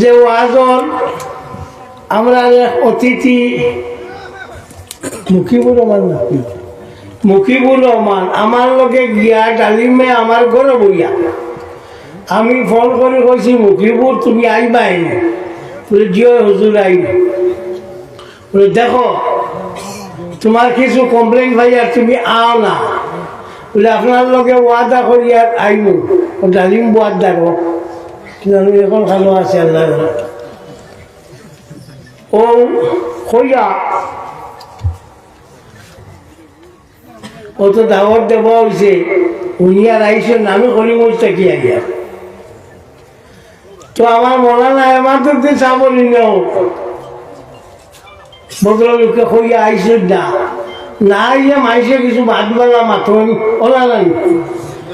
যে ওয়াজর আমরা এক অতিথি মুখিবুর রহমান মুখিবুর রহমান, আমার লগে গিয়া ডালিমে আমার ঘরে বইয়া। আমি ফোন করে কইছি মুখিবুর তুমি আইবাই বলে, জিও, হুজুর আইব। বলে, দেখো, তোমার কিছু কমপ্লেন ভাই আর তুমি আও না। বলে, আপনার লগে ওয়াদা করি আর আইব ডালিম বোয়াদ দেখো। কিন্তু এখন ভালো আছি আল্লাহ। ও তো দাওয়াত দেওয়া হয়েছে উনি আর আইসেন আমি করি বলতে কি আইয়া? তো আমার মনে নাই, আমার তো দিন চাবলি নেও ভদ্রলোককে কইয়া আইসেন না। না ইয়ে মাইসে কিছু ভাত বেলা মাথো ওলা নাই।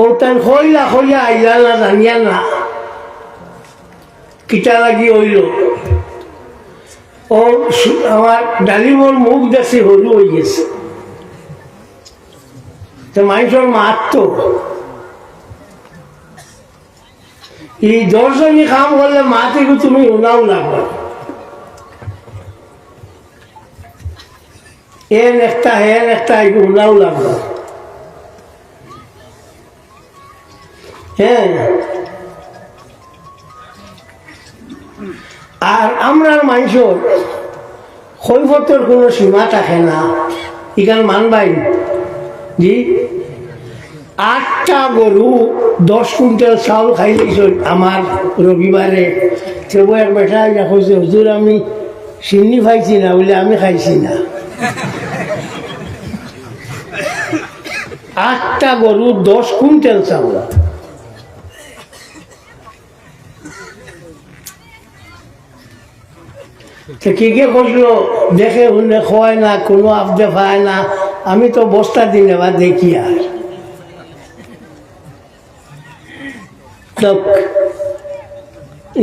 ও তান হইলা হইয়া আইলা না জানিয়া না কিটা লাগি হইল। ও আমার ডালিমর মুখ দেখছি হলু হয়ে গেছে। মানুষের মারত এই দশজনই কাম করলে মাতে তুমি উনাও লাগবে। এন একটা হেন একটা উনাও লাগবে। হ্যাঁ আর আমরার মানুষের কৈফতের কোনো সীমা থাকে না। এখানে মানবাই। জি? আটটা গরু দশ কুইন্টাল চাউল খাই দিছ আমার রবিবারে সেবো এক বেটা কইছে হুজুর আমি চিনি খাইছি না, বলে আমি খাইছি না। আটটা গরু দশ কুইন্টাল চাউল। কে কে করল দেখে শুনে খোয়ায় না, কোনো আবদে পায় না। আমি তো বস্তা দিনে বা দেখি আর।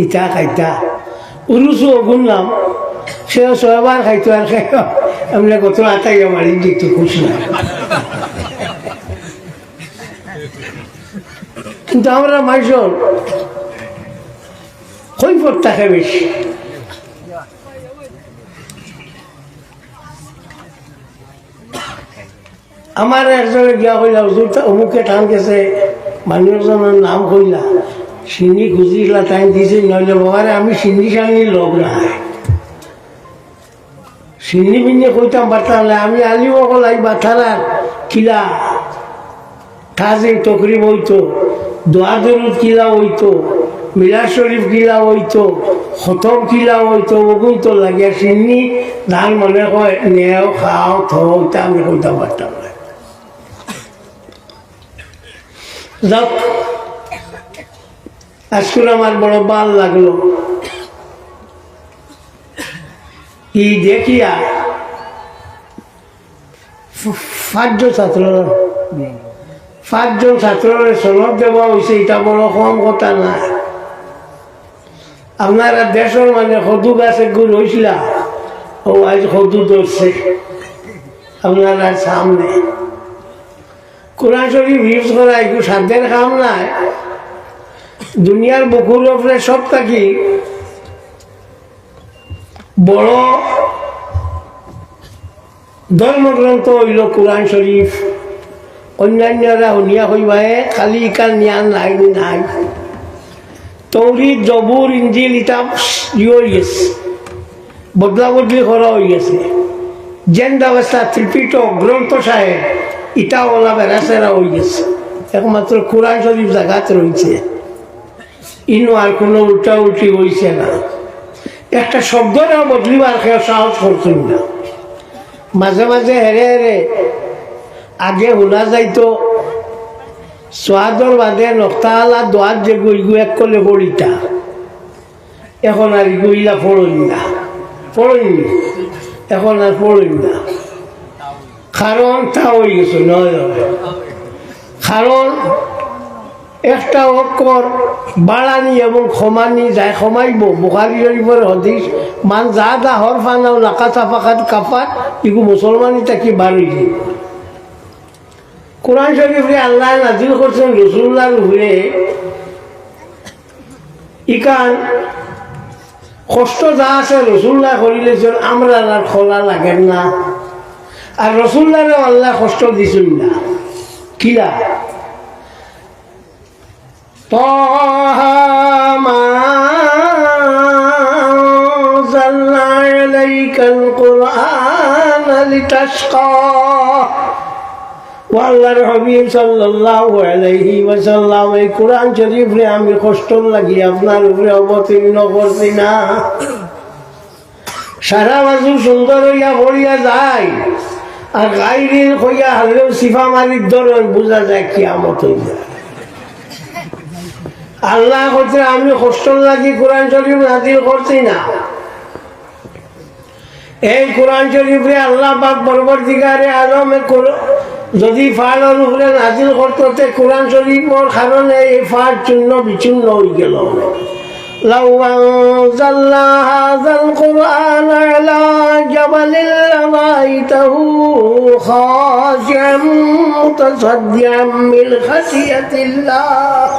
ইটা খাইতা। উরুসু গুনলাম সে ছয়বার খাইতো আর খাই আমি কত আটাই আমার দিত খুশি না। কিন্তু আমরা মাইসর কৈফত থাকে বেশি। আমার একজনে গিয়া কইলা, হুজুর অমুকে টান গেছে মানুষজনের নাম কইলা। সিন্নি খুঁজিলা টাইম দিছে নইলে বাবারে আমি সিন্নি সান্নি লগ নাই। সিন্নি বিন্নি কইতাম পারতাম না আমি আলি অকল আই বাথারার কিলা কাজে তকরি হইতো দোয়া দরুদ কিলা হইতো মিলার শরীফ কিলা হইতো খতম কিলা হইতো ওগুন তো লাগিয়া সিন্নি ধান মনে কয়, নেও খাও, থাও আমি কইতাম পারতাম না যাক আজকে আমার বড় ভালো লাগল। ই দেখিয়া? পাঁচজন ছাত্র পাঁচজন ছাত্রের সনদ দেওয়া হয়েছে এটা বড় কম কথা না। আপনারা দেশের মানে সদু গাছে গুড় হয়েছিল ও আজ সদু ধরছে। আপনারা সামনে কোরআন শরীফ ইউজ করা, একটু সাধ্যের কাম নাই দুনিয়ার বুকুর ওপরে সব থাকি। বড় ধর্মগ্রন্থ হইল কোরআন শরীফ। অন্যান্যরা শুনিয়া হইবাহে খালি ইকার জ্ঞান নাই নাই। তৌরিদ জবুর, ইঞ্জিল ইটা গেছে। বদলা বদলি করা হয়ে গেছে। জেন্ডা অবস্থা ত্রিপিটক, গ্রন্থ সাহেব। ইটা ওলা বেড়াচেরা হয়ে গেছে। একমাত্র কোরআন শরীফ জায়গাতে রয়েছে। ইনো আর কোনো উল্টা উল্টি হয়েছে না। একটা শব্দটাও বদলিবার কেউ সাহস করছেন না। মাঝে মাঝে হেরে হেরে আগে শোনা যাইতো, সোয়াদর বাদে নক্তালা দোয়াত যে গই গু এক কলে বড়িটা। এখন আর গইলা পড়ইন না। পড়ইনি। এখন আর পড়ইন না। কারণ তা হয়ে গেছে নয় কারণ একটা অক্ষর বাড়ানি এবং ক্ষমানি যায় ক্ষমাইব বুখারি শরীফের হদিস মান যা যা হর ফানাও নাকা চাপাকাত কাপাত ইগু মুসলমানি তাকি বাড়ি কোরআন শরীফে আল্লাহ নাজিল করছেন রসুল্লাহর উপরে ইকান কষ্ট যা আছে রসুল্লাহ করিলেছেন আমরা আর খোলা লাগেন না আর রসুল্লারে আল্লাহ কষ্ট দিছিল না। কিলা কোরআন শরীফ আমি কষ্ট লাগি, আপনার উপরে অবতীর্ণ করছি না। সারা বাজু সুন্দর হইয়া পড়িয়া যায়। আর গাইরির হইয়া হারলেও সিফা মালিক ধরেন বোঝা যায় কিয়ামত হয়ে যায় আল্লাহ করছে আমি কষ্ট লাগি কোরআন শরীফ নাজিল করছি না এই কোরআন শরীফে আল্লাহ পাক পরবর্তীকারে আলমে যদি ফাড়ের উপরে নাজিল করতো তে কোরআন শরীফের কারণে এই ফাড় চূর্ণ বিচূর্ণ হয়ে গেল لو أنزلنا هذا القرآن على جبل لرأيته خاشعا متصدعا من خشية الله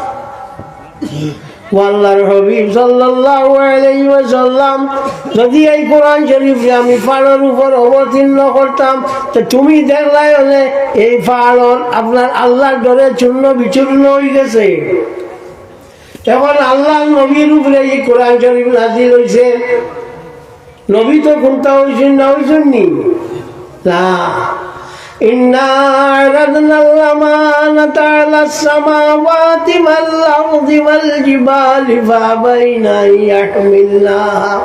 আল্লাহর হবিব সাল্লাল্লাহু আলাইহি ওয়াসাল্লাম যদি এই কোরআন শরীফে আমি পাহাড়ের উপর অবতীর্ণ করতাম তো তুমি দেখলাই হলে এই পাহাড় আপনার আল্লাহর ডরে চূর্ণ বিচূর্ণ হয়ে গেছে এখন আল্লাহ নবীর উপরে এই কোরআন শরীফ নাজিল হয়েছে নবী তো কোনটা হয়েছেন না হয়েছেন নি لا إنا عرضنا الأمانة على السماوات والأرض والجبال فأبين أن يحملناها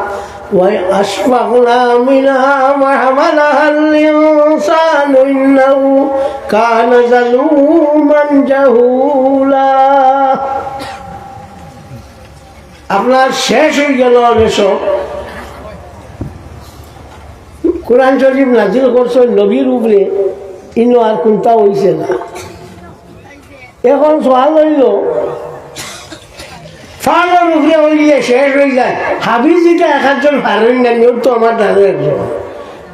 وأشفقنا منها وحملها الإنسان إنه كان ظلوما جهولا আপনার শেষ হয়ে গেল অনেক কোরআন শরীফ নাজিল করছ নবীর উপরে, ইনো আর কোনটা হইছে না। এখন সোয়াল হইল উপরে শেষ হয়ে যায়। এক একজন না তো আমার দাদা একজন।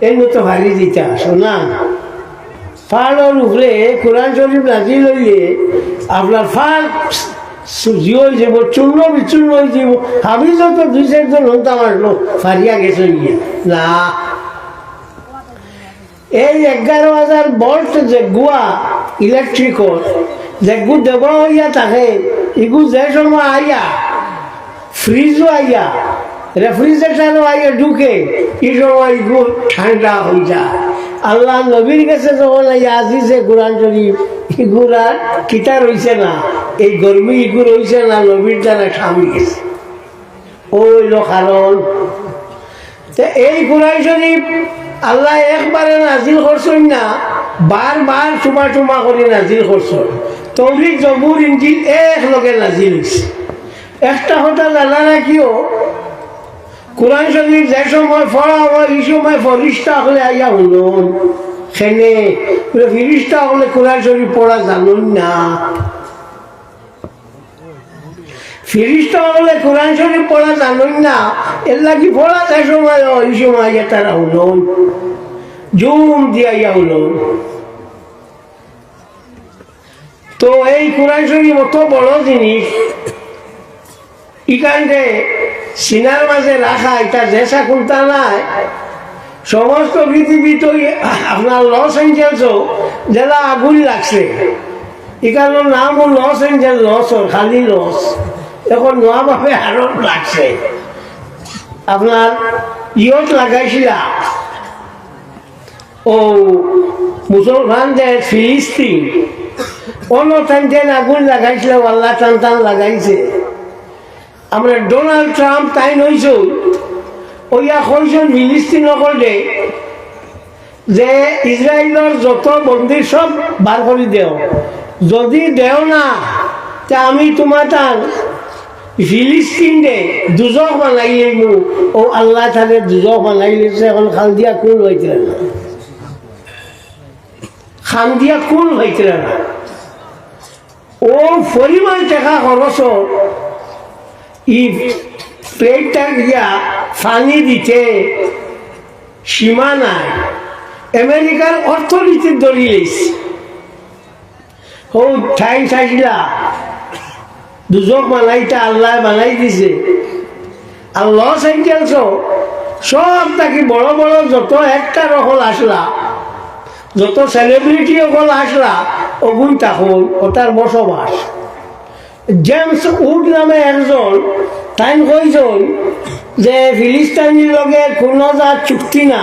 এই তো ভারি দিতে আসো না। উপরে কোরআন শরীফ নাজিল হইলে আপনার হয়ে যাব, চূর্ণ বিচূর্ণ হয়ে যাব। হাবি যত দুই চারজন হতাম আসলো ফারিয়া গেছে গিয়ে না এই এগারো হাজার ভোল্ট যে গুয়া ইলেকট্রিকল যে গু দেব হইয়া থাকে, ইগু যে সময় আইয়া ফ্রিজও আইয়া রেফ্রিজারেটারও আইয়া ঢুকে এই সময় ইগু ঠান্ডা হয়ে যায়। আল্লাহ নবীর কাছে যখন আইয়া আসিছে কোরআন শরীফ ইগুরার কিতা রইছে না, এই গরমি ইগু রইছে না নবীর দ্বারা স্বামী গেছে। ওইল কারণ এই কোরআন শরীফ আল্লাহ একবারে নাজিল করছেন না বারবার চুমা চুমা করে নাজিল করছেন। তৌরিক জবুর ইঞ্জিল এক লগে নাজিল একটা কথা জানা না কিও কোরআন শরীফ যে সময় পড়া এই সময় ফরিস্তা হলে আইয়া শুনুন সেনে ফিরিস্তা হলে কোরআন শরীফ পড়া জানুন না। ফিরিস্তা হলে কোরআন শরীফ পড়া জানুন না, এর লাগি পড়া যে সময়, ওই সময় তারা শুনুন জুম দিয়া ইয়া তো এই কোরআন শরীফ অত বড় জিনিস ইকানকে সিনার মাঝে রাখা, এটা জেসা কোনটা নাই। সমস্ত পৃথিবীতে আপনার লস এঞ্জেলসও জেলা আগুন লাগছে। এখানে নাম লস এঞ্জেল লস খালি লস। এখন নোয়াভাবে আরও লাগছে। আপনার ইয়ত লাগাইছিলা। ও মুসলমানদের ফিলিস্তিন অন্য আগুন লাগাইছিল, আল্লাহ টান টান লাগাইছে। আমরা ডোনাল্ড ট্রাম্প তাই নইছ, ওইয়া কইছেন ফিলিস্তিন নকলে যে ইসরায়েলের যত বন্দি সব বার করে দেও। যদি দেও না, তা আমি তোমার টান আল্লাহ এখন খান দিয়া কোন হইতে না। খান দিয়া কোন হইতে না। ও পরিমাণ টাকা খরচ ই প্লেটটা দিয়া ফানি দিতে, সীমা নাই। আমেরিকার অর্থনীতির দলিয়েছে ও ঠাই থাকলা। দুজক বানাইটা আল্লাহ বানাই দিছে। আর লস এঞ্জেলস সব তাকে বড় বড় যত একটা রকল আসলা, যত সেলিব্রিটি অকল আসলা, অগুন তখন ওটার বসবাস। জেমস উড নামে একজন তাই কইজন যে ফিলিস্তানির লগে কোনো যা চুক্তি না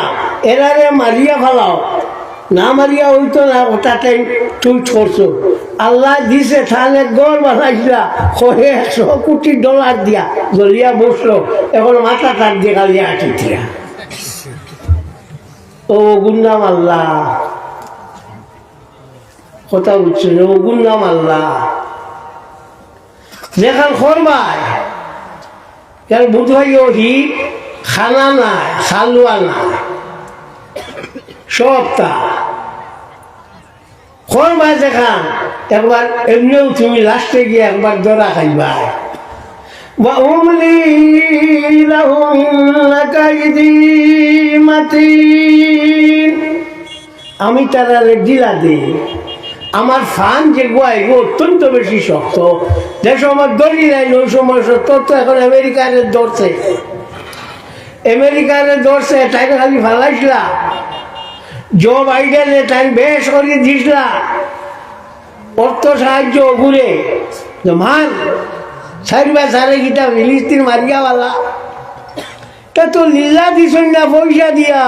এরারে মারিয়া ফেলাও, না মারিয়া হইতো না ওটাতে তুই করছ আল্লাহ দিছে, তাহলে গড় বানাইছিলা। শহে একশো কোটি ডলার দিয়া। জ্বলিয়া বসল। এখন মাথা তার দিয়ে খালি আটি দিয়া। ও গুন্নাম আল্লাহ। কথা বুঝছেন ও গুন্নাম আল্লাহ। যেখান খরবাই কারণ বুধ হয় হি, খানা নাই, খালুয়া নাই। সব তা খরবাই যেখান একবার এমনিও তুমি লাস্টে গিয়ে একবার দরা খাইবা وأملي لهم إن كيدي متين আমি তারা ডিলা দিই আমার ফান যে গোয়া এগুলো অত্যন্ত বেশি শক্ত যে সময় দড়ি নাই ওই সময় সত্য তো এখন আমেরিকারে ধরছে আমেরিকারে ধরছে তাই খালি ফালাইছিলা জো বাইডেনে তাই বেশ করে দিসলা। অর্থ সাহায্য ঘুরে মান সারিবা সারে গীতা ফিলিস্তিন মারিয়াওয়ালা তা তো লীলা দিছন না পয়সা দিয়া।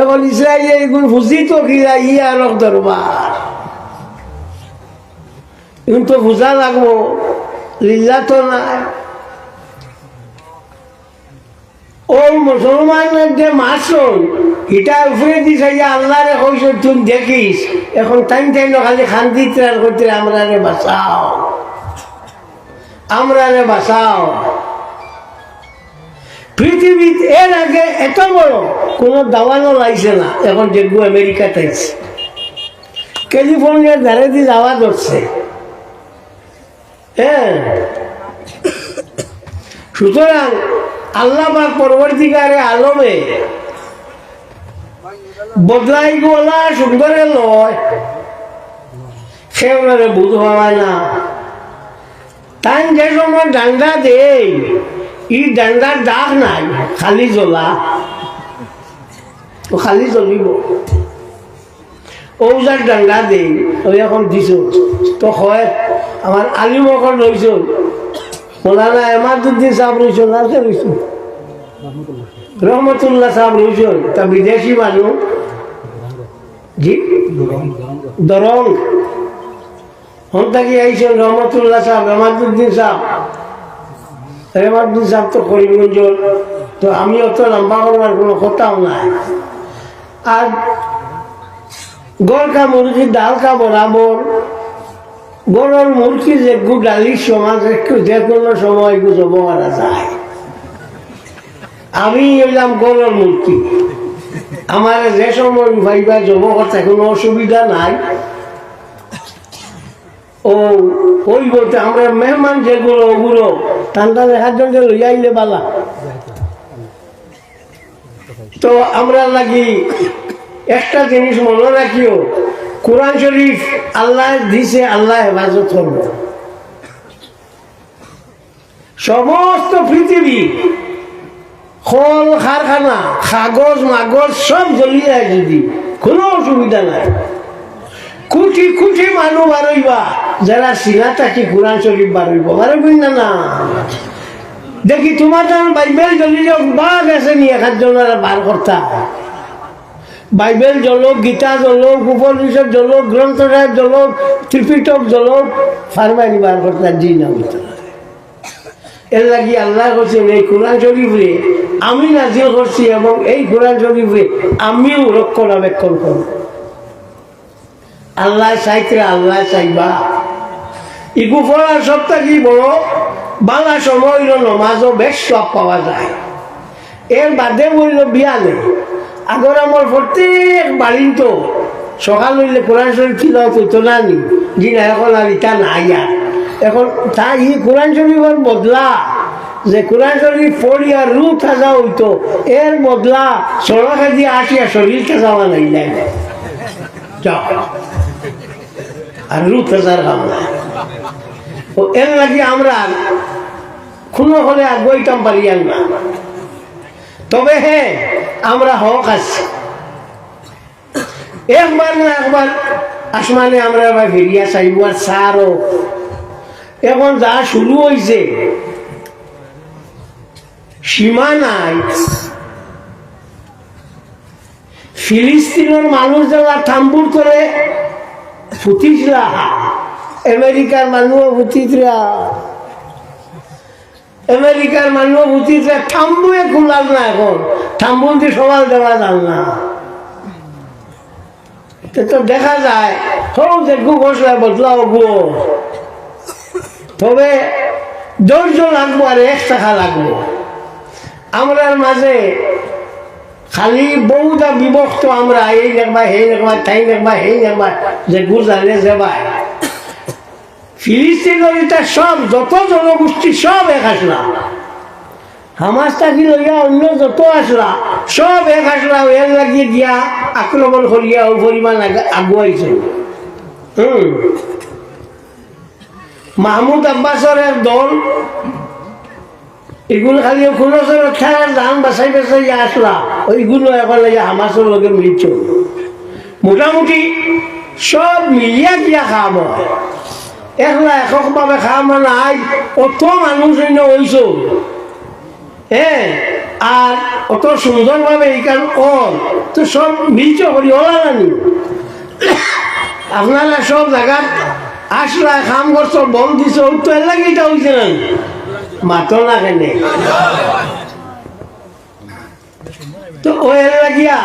এখন ইসরায়েলে এগুলো ফুজি তো খিলা ইয়া রক দরবার। এখন তো বুঝা লাগবো। লীলা তো নাই। ও মুসলমানের যে মাসল এটা উপরে দিছে যে আল্লাহরে কইস তুই দেখিস, এখন টাইম টাইম খালি খান্দি ত্রাণ করতে আমরা রে বাঁচাও আমরা রে বাঁচাও। পৃথিবীতে এর আগে এত বড় কোনো দাওয়ানো লাগছে না, এখন যেগুলো আমেরিকাতে আছে ক্যালিফোর্নিয়ার ধারে দিয়ে যাওয়া ধরছে। হ্যাঁ। সুতরাং আল্লাহ বা পরবর্তীকারে আলমে বদলাই গোলা সুন্দরে লয়। সে ওনারে বুধ হওয়া না। তাই যে সময় ডান্ডা দেই, ই ডান্ডার দাগ নাই, খালি জ্বলা। ও খালি জ্বলিব। ঔজার ডান্ডা দেই ওই এখন দিছ তো হয়, আমার আলিম এখন রইছ মৌলানা এমাদুদ্দিন সাহেব রহমতুল্লাহ তা বিদেশি মানুষ। জি? দরং। হন থাকি আইছেন রহমতুল্লাহ সাহেব এমাদুদ্দিন সাহেব। এমাদুদ্দিন সাহেব তো করিমগঞ্জ, তো আমি অত লম্বা করবার কোনো কথাও নাই। আর গড়কা ডাল ডালকা বরাবর গরুর মুরগি যে গু ডালির সমাজ একটু যে কোনো সময় জব করা যায়? আমি এলাম গরুর মুরগি আমার যে সময় ভাইবা জব করতে কোনো অসুবিধা নাই। ও, ওই বলতে আমরা মেহমান যেগুলো ওগুলো ঠান্ডা দেখার লইয়া আইলে বালা। তো আমরা লাগি একটা জিনিস মনে রাখিও কোরআন শরীফ আল্লাহ দিছে, আল্লাহ হেফাজত করব সমস্ত পৃথিবী খল কারখানা কাগজ, মাগজ সব জ্বলিয়ে যদি কোনো অসুবিধা নাই। কোটি কোটি মানুষ বারইবা, যারা সিনা থাকি কোরআন শরীফ বারইব, বারইবই না না। দেখি তোমার যেমন বাইবেল জ্বলি যাও বাঘ আছে নি এক জনের বার করতা বাইবেল জলক, গীতা জলক, উপনিষদ জলক গ্রন্থ সাহেব জ্বলক ত্রিপিটক জ্বলক ফার্মানি বার করতা জি না এর লাগি আল্লাহ করছেন এই কোরআন শরীফে আমি নাজিল করছি এবং এই কোরআন শরীফে আমিও রক্ষণাবেক্ষণ করব আল্লাহ চাইতে আল্লাহ চাইবা। ইগু পড়ার সবটা কি বড় বাংলা সময় নমাজও বেশ সব পাওয়া যায়। এর বাদে বলল বিয়া নেই আগর আমার প্রত্যেক বাড়ির তো। সকাল হইলে কোরআন শরীফ ছিল তো না নি? জি না এখন আর ইটা নাই আর। এখন তা ই কোরআন শরীফের বদলা। যে কোরআন শরীফ পড়িয়া রু থাজা হইতো, এর বদলা সড়কে দিয়ে আসিয়া শরীর থাজাওয়া নাই নাই। আর রু থাজার কাম না ও এর লাগি আমরা কোনো হলে আর বইতাম পারিয়ান না। তবে হ্যাঁ আমরা হক আছি। একবার না একবার আসমানে আমরা এবার ফিরিয়া চাইব আর সারও এখন যা শুরু হয়েছে সীমা নাই। ফিলিস্তিনের মানুষ যারা থাম্বুর করে, ফুটিসরা, আমেরিকার মানুষ ফুটিসরা। আমেরিকার মানুষ ফুটিসরা থাম্বুয়ে খোলাল না এখন। থাম্বুল দিয়ে সবাল দেওয়া যাল না। তো দেখা যায় হোক যে গু ঘোষলা বদলাও গু। তবে ধৈর্য লাগবো আর এক টাকা লাগবো। আমরার মাঝে খালি বহুটা বিভক্ত আমরা, এই দেখবা, সেই দেখবা, তাই দেখবা, সেই দেখবা, যে গুজারে যাবা সব, যত জনগোষ্ঠী সব এক আসলা। থাকি লইয়া অন্য যত আসলা, সব এক আসলা, এর লাগিয়ে দিয়া আক্রমণ করিয়া পরিমাণ আগুয়াইছে হুম মাহমুদ আব্বাসের এক দল, এগুলো খালি কোনো খেলার ধান বাছাই বাছাই আসলা ওইগুলো এখন হামাসের লগে মিলিত মোটামুটি সব মিলিয়া দিয়া খাওয়াব একলা এককভাবে খাওয়াবো নাই, অত মানুষ অন্য হইছ হ্যাঁ আর অত সুন্দরভাবে এইখান অল তো সব মিলছ করি ওলা আপনারা সব জায়গাত আসলা খাম করছ বম দিছ তো এর লাগে এটা না মাতো না কেনে। তো ওই লাগিয়া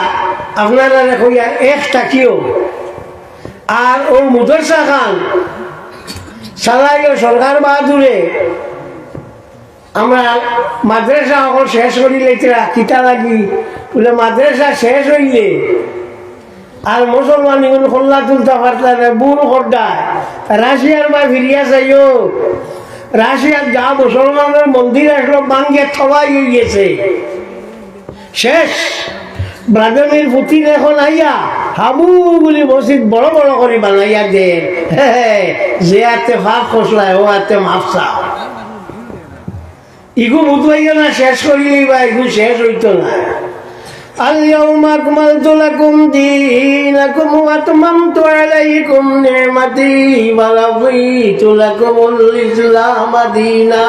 আপনারা কইয়া এক টাকিও। আর ও মুদরসা খান সালাইও সরকার বাহাদুরে। আমরা মাদ্রাসা অকল শেষ করিলে কিতা লাগি? বলে মাদ্রাসা শেষ হইলে আর মুসলমান এগুলো খোল্লা তুলতে পারতাম বুড়ো খড্ডায় রাশিয়ার বা ফিরিয়া চাইও রাশিয়ার যা মুসলমানের মন্দির আসলো, বাঙ্গে থবাই হয়ে গেছে শেষ। ব্রাদমির পুতিন এখন আইয়া হাবু বলি মসজিদ বড় বড় করে বানাইয়া দে যে হাতে ভাব খসলায় ও হাতে মাফসা ইগু বুধবাইও না শেষ করিলেই বা ইগু শেষ হইতো না اليوم أكملت لكم دينكم وأتممت عليكم نعمتي ورضيت لكم الإسلام دينا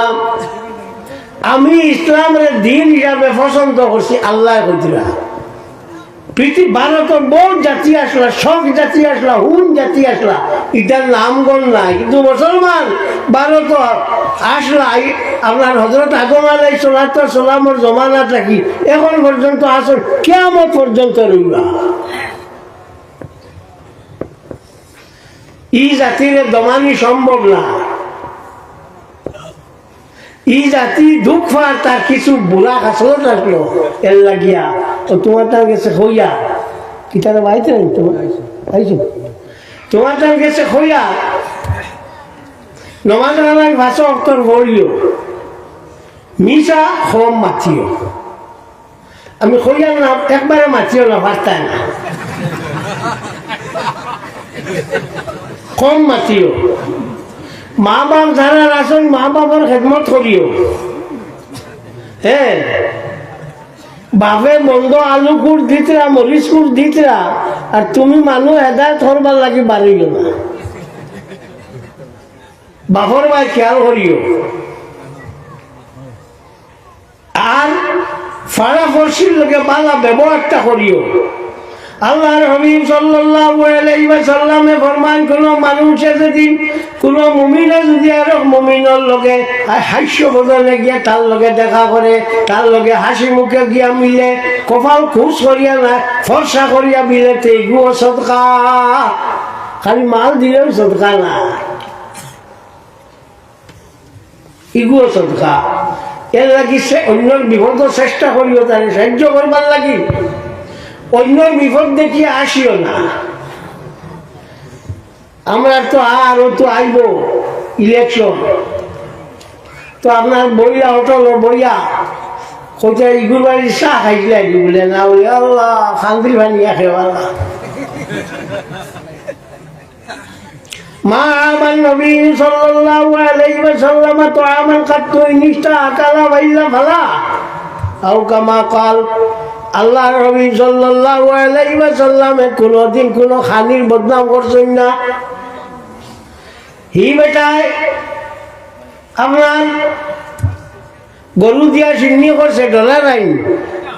আমি ইসলামের দিন হিসাবে পছন্দ করছি আল্লাহ কইতরা পৃথিবী ভারতের বহু জাতি আসলা শখ জাতি আসলা, হুন জাতি আসলা। এটার নামগণ নাই। কিন্তু মুসলমান ভারত আসলা এই আপনার হজরত আগম আলাই সোলাত সোলামর জমানা থাকি এখন পর্যন্ত আসল কেমন পর্যন্ত রইবা ই জাতির দমানি সম্ভব না। ই জাতি দুঃখ আর তার কিছু বুড়া আসলো থাকল এর লাগিয়া। তো তোমার তার গেছে হইয়া কি তারা বাইতে নাই? তোমার আইছো তোমার তার গেছে হইয়া নমাজ রানার ভাষা অক্তর বলিও মিশা হোম মাথিও। আমি হইয়া না একবারে মাথিও না ভাস্তায় না কম মাতিও মা বাপ যারা আছেন মা বাবার খেদমত করিও। হ্যাঁ বাপে বন্ধ আলু কুট দিতরা মরিচ কুট দিতরা, আর তুমি মানুষ হেদায়ত করবার লাগি বাড়িল না। বাপর ভাই খেয়াল করিও আর ফাড়া ফর্সির লোকে বালা ব্যবহারটা করিও আল্লাহর হাবিব সাল্লাল্লাহু আলাইহি ওয়াসাল্লামে ফরমান, কোন মানুষে যদি, কোন মুমিনে যদি আর মুমিনের লগে হাস্য বদলে গিয়া তার লগে দেখা করে, তার লগে হাসি মুখে গিয়া মিলে, কপাল খুশ করিয়া না, ফর্সা করিয়া মিলে তেগুও সদকা। খালি মাল দিলেও সদকা না। ইগুও সদকা। এর লাগি সে অন্যর বিপদ চেষ্টা করিও তারে, সাহায্য করবার লাগি। অন্যের বিপদ দেখিয়ে আসিও না। আমরা তো আরও তো আইব ইলেকশন তো আপনার বইয়া, হোটেল বইয়া, কোথায় চা আহি বলে? না আল্লাহ শান্তি ভানিয়া খেওয়ালা মা আমার নবী সাল্লাল্লাহু তো আমার কাত ভালা কাল আল্লাহ আলাইহি ওয়াসাল্লামে কোনোদিন কোনো খানির বদনাম করছেন না। হি বেটায়, আপনার গরু দিয়া সিন্নি করছে ডলার আইন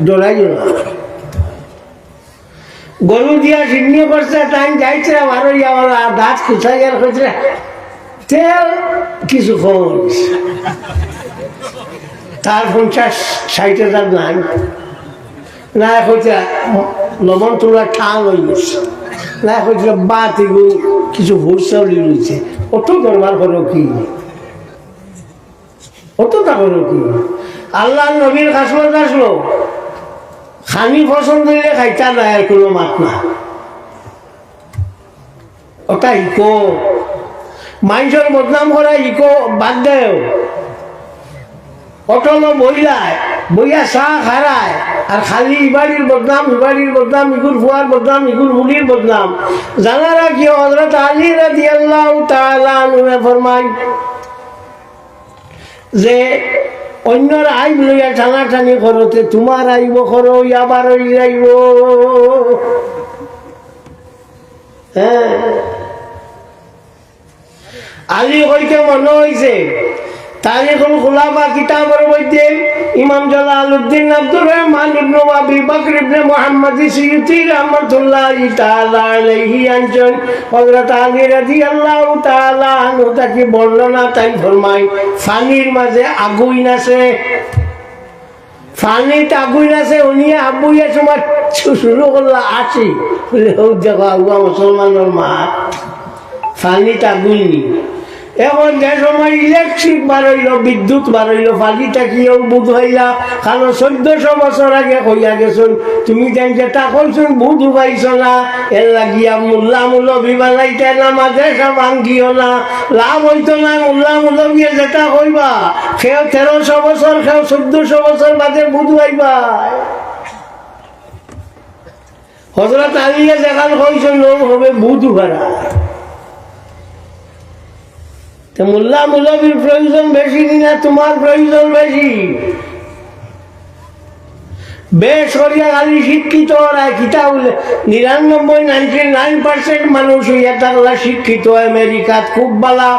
ডলাই গরু দিয়া সিন্নি করছে টাইম যাইছে আমার আমার দাঁত খুঁচাই গেল হয়েছে তেল, কিছু খবর তার পঞ্চাশ, ষাট হাজার নাই। না, হচ্ছে, লবণ তোলা ঠান হয়ে গেছে না, হচ্ছে, বাত কিছু ভরসা রয়েছে। অত দরবার করো কি? অতটা করো কি? আল্লাহ নবীর কাছে আসলো। খানি পছন্দ হইলে খাইতা নাই আর কোনো মাত না। ওটা ইকো। মানুষের বদনাম করা ইকো, বাদ দেও। অটল বইলায় বইয়া চাহ খারায় আর খালি ইবাড়ির বদনাম ইবাড়ির বদনাম ইগুর ফুয়ার বদনাম ইগুর বুলির বদনাম। জানা রাখি হজরত আলী রাজি আল্লাহ তাআলা ফরমাই যে, অন্যর আইব লইয়া টানাটানি করতে তোমার আইব করো আবার যাইব হ্যাঁ। আলী হইতে মনে হয়েছে তারিখুল খুলাফা কিতাবের মধ্যে ইমাম জালালউদ্দিন আব্দুর রহমান ইবনে আবি বকর ইবনে মুহাম্মদ সিয়ুতি রাহমাতুল্লাহ তাআলা আলাইহি হযরত আলী রাদিয়াল্লাহু তাআলা আনহু তাকে বর্ণনা তাই ফরমায় ফানির মাঝে আগুন আছে। ফানিতে আগুন আছে, উনি আবুইয়া সময় শুরু করল আসি বলে হোক দেখো আগুয়া মুসলমানের মা এখন যে সময় ইলেকট্রিক বাড়ইল বিদ্যুৎ বাড়ইল ফালিটা কিও বুধ হইলা? কারণ চোদ্দশো বছর আগে হইয়া গেছুন, তুমি যেন যেটা কইছুন বুধ পাইছ না। এর লাগিয়া মোল্লা মুলবি বানাইতে না মাঝে সব আঙ্গিও না। লাভ হইতো না, মোল্লা মুলবিয়ে যেটা কইবা। সেও তেরোশো বছর সেও চোদ্দশো বছর বাদে বুধ হইবা হজরত আলিয়া যেখান কইছেন হবে বুধ ভাড়া তো মোল্লা মুলবির প্রয়োজন বেশি না তোমার প্রয়োজন বেশি। শিক্ষিত ওরা নিরানব্বই নাইনটি নাইন পার্সেন্ট মানুষ হইয়া থাকলা শিক্ষিত খুব বালা।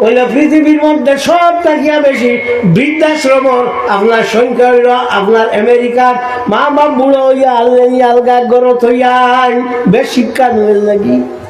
বলে পৃথিবীর মধ্যে সব থাকিয়া বেশি বৃদ্ধাশ্রম আপনার সংখ্যা হইল আপনার আমেরিকার মা বাপ বুড়ো হইয়া আলগা গরত হইয়া বেশ শিক্ষা নয়